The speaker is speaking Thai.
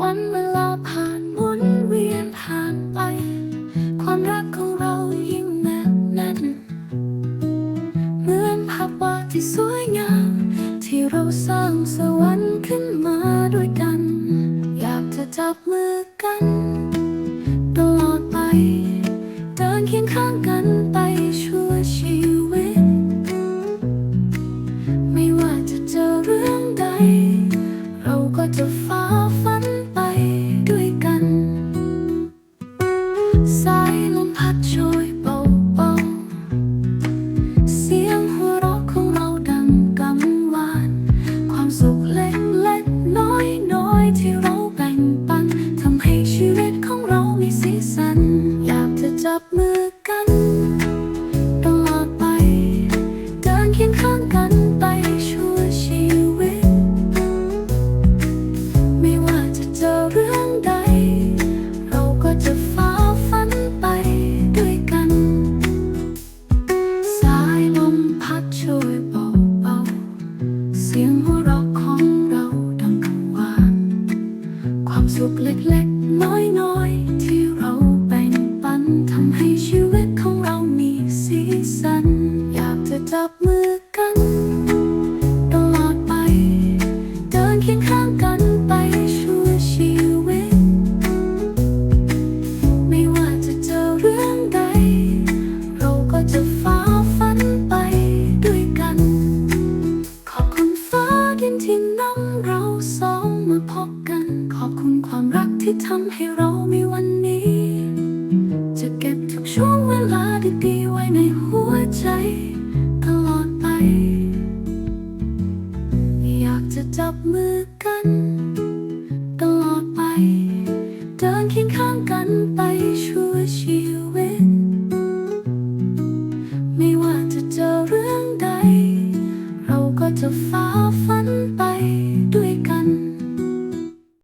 วันเวลาผ่านหมุนเวียนผ่านไป ความรักของเรายิ่งแนบแน่นเหมือนภาพวาดที่สวยงาม ที่เราสร้างสวรรค์ขึ้นมาด้วยกัน อยากจะจับมือกัน ตลอดไป เดินเคียงข้างกันไป สายลมพัดโชยเบาๆ เสียงหัวเราะของเราดังกังวาน ความสุขเล็กๆ น้อยๆ ที่เราแบ่งปันทำให้ชีวิตของเรามีสีสัน อยากจะจับมือกัน สียงหัวเราะของเราดังกังวาความสุขเล็กๆ น้อยๆ ที่เราแบ่งปันทำให้ชีวิตของเรามีสีสัน อยากจะจับมือกัน นที่นำเราสองมาพบกัน ขอบคุณความรักที่ทำให้เรามีวันนี้ จะเก็บทุกช่วงเวลาดีๆไว้ในหัวใจ ตลอดไป อยากจะจับมือกัน ตลอดไป เดินเคียงข้างกันไปชั่วชีวิต ไม่ว่าจะเจอเรื่องใด เราก็จะฝ่าฟั